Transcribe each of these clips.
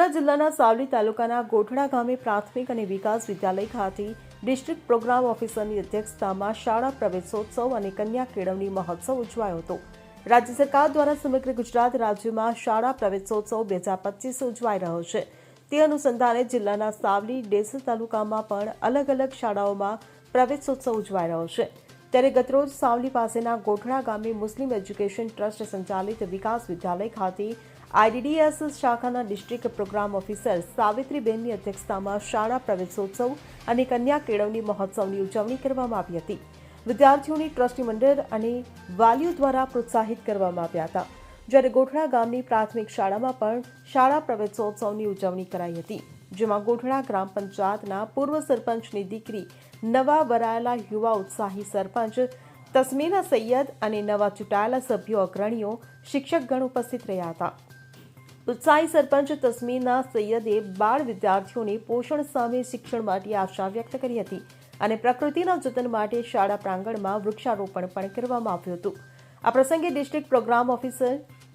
વડોદરા જિલ્લાના સાવલી તાલુકાના ગોઠડા ગામે પ્રાથમિક અને વિકાસ વિદ્યાલય ખાતે ડિસ્ટ્રિક્ટ પ્રોગ્રામ ઓફિસરની અધ્યક્ષતામાં શાળા પ્રવેશોત્સવ અને કન્યા કેળવણી મહોત્સવ ઉજવાયો હતો. રાજ્ય સરકાર દ્વારા સમગ્ર ગુજરાત રાજ્યમાં શાળા પ્રવેશોત્સવ બે હજાર પચીસ ઉજવાઈ રહ્યો છે. તે અનુસંધાને જિલ્લાના સાવલી ડેસર તાલુકામાં પણ અલગ અલગ શાળાઓમાં પ્રવેશોત્સવ ઉજવાઈ રહ્યો છે. ત્યારે ગતરોજ સાવલી પાસેના ગોઠડા ગામે મુસ્લિમ એજ્યુકેશન ટ્રસ્ટ સંચાલિત વિકાસ વિદ્યાલય ખાતે આઈડીડીએસ શાખાના ડિસ્ટ્રિક્ટ પ્રોગ્રામ ઓફિસર સાવિત્રીબેનની અધ્યક્ષતામાં શાળા પ્રવેશોત્સવ અને કન્યા કેળવણી મહોત્સવની ઉજવણી કરવામાં આવી હતી. વિદ્યાર્થીઓની ટ્રસ્ટી મંડળ અને વાલીઓ દ્વારા પ્રોત્સાહિત કરવામાં આવ્યા હતા. જ્યારે ગોઠડા ગામની પ્રાથમિક શાળામાં પણ શાળા પ્રવેશોત્સવની ઉજવણી કરાઈ હતી, જેમાં ગોઠડા ગ્રામ પંચાયતના પૂર્વ સરપંચની દીકરી નવા વરાયેલા યુવા ઉત્સાહી સરપંચ તસ્મીના સૈયદ અને નવા ચૂંટાયેલા સભ્યો અગ્રણીઓ શિક્ષકગણ ઉપસ્થિત રહ્યા હતા. ઉત્સાહી સરપંચ તસ્મીના સૈયદે બાળ વિદ્યાર્થીઓને પોષણ સામે શિક્ષણ માટે આશા વ્યક્ત કરી હતી અને પ્રકૃતિના જતન માટે શાળા પ્રાંગણમાં વૃક્ષારોપણ પણ કરવામાં આવ્યું હતું. આ પ્રસંગે ડિસ્ટ્રિક્ટ પ્રોગ્રામ ઓફિસર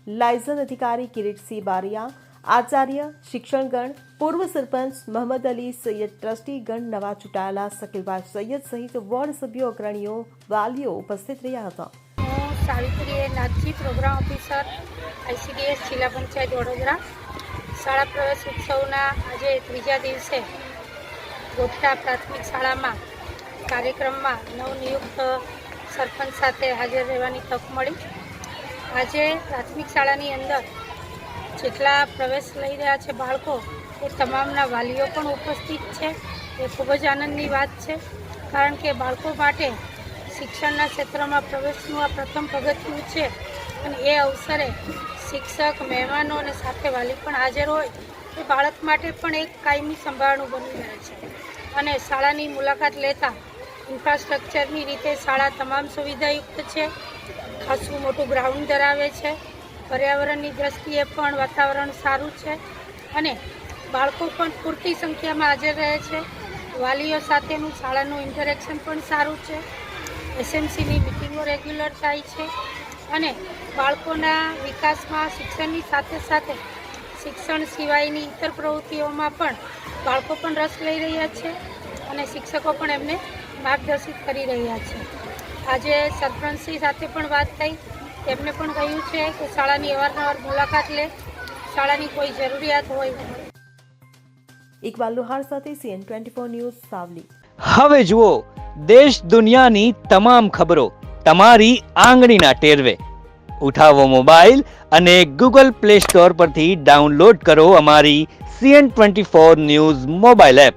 લાયઝન અધિકારી કિરીટસિંહ બારિયા આચાર્ય શિક્ષણગણ પૂર્વ સરપંચ મહમદ અલી સૈયદ ટ્રસ્ટીગણ નવા ચૂંટાયેલા શકીલભાઈ સૈયદ સહિત વોર્ડ સભ્યો અગ્રણીઓ વાલીઓ ઉપસ્થિત રહ્યા હતા હું Savitri Nathji programme officer ICDS જિલ્લા પંચાયત વડોદરા. શાળા પ્રવેશ ઉત્સવના આજે ત્રીજા દિવસે ગોઠા પ્રાથમિક શાળામાં કાર્યક્રમમાં નવનિયુક્ત સરપંચ સાથે હાજર રહેવાની તક મળી. આજે પ્રાથમિક શાળાની અંદર જેટલા પ્રવેશ લઈ રહ્યા છે બાળકો, એ તમામના વાલીઓ પણ ઉપસ્થિત છે. એ ખૂબ જ આનંદની વાત છે, કારણ કે બાળકો માટે શિક્ષણના ક્ષેત્રમાં પ્રવેશનું આ પ્રથમ પગથિયું છે. અને એ અવસરે શિક્ષક, મહેમાનો અને સાથે વાલી પણ હાજર હોય. એ બાળક માટે પણ એક કાયમી સંભાળનું બની રહે છે. અને શાળાની મુલાકાત લેતા ઇન્ફ્રાસ્ટ્રક્ચરની રીતે શાળા તમામ સુવિધાયુક્ત છે. ખાસું મોટું ગ્રાઉન્ડ ધરાવે છે. પર્યાવરણની દ્રષ્ટિએ પણ વાતાવરણ સારું છે અને બાળકો પણ પૂરતી સંખ્યામાં હાજર રહે છે. વાલીઓ સાથેનું શાળાનું ઇન્ટરેક્શન પણ સારું છે. એસએમસીની મિટિંગો રેગ્યુલર થાય છે અને બાળકોના વિકાસમાં શિક્ષણની સાથે સાથે શિક્ષણ સિવાયની ઇતર પ્રવૃત્તિઓમાં પણ બાળકો પણ રસ લઈ રહ્યા છે અને શિક્ષકો પણ એમને માર્ગદર્શિત કરી રહ્યા છે. આજે સરપંચશ્રી સાથે પણ વાત થઈ. એમને પણ કહ્યું છે કે શાળાની અવારનવાર મુલાકાત લે. શાળાની કોઈ જરૂરિયાત હોય. ઇકબાલ લુહાર સાથે સીએન ટ્વેન્ટી ન્યૂઝ સાવલી. હવે જુઓ દેશ દુનિયાની તમામ ખબરો તમારી આંગળીના ટેરવે. ઉઠાવો મોબાઈલ અને ગૂગલ પ્લે સ્ટોર પરથી ડાઉનલોડ કરો અમારી CN twenty four news mobile app.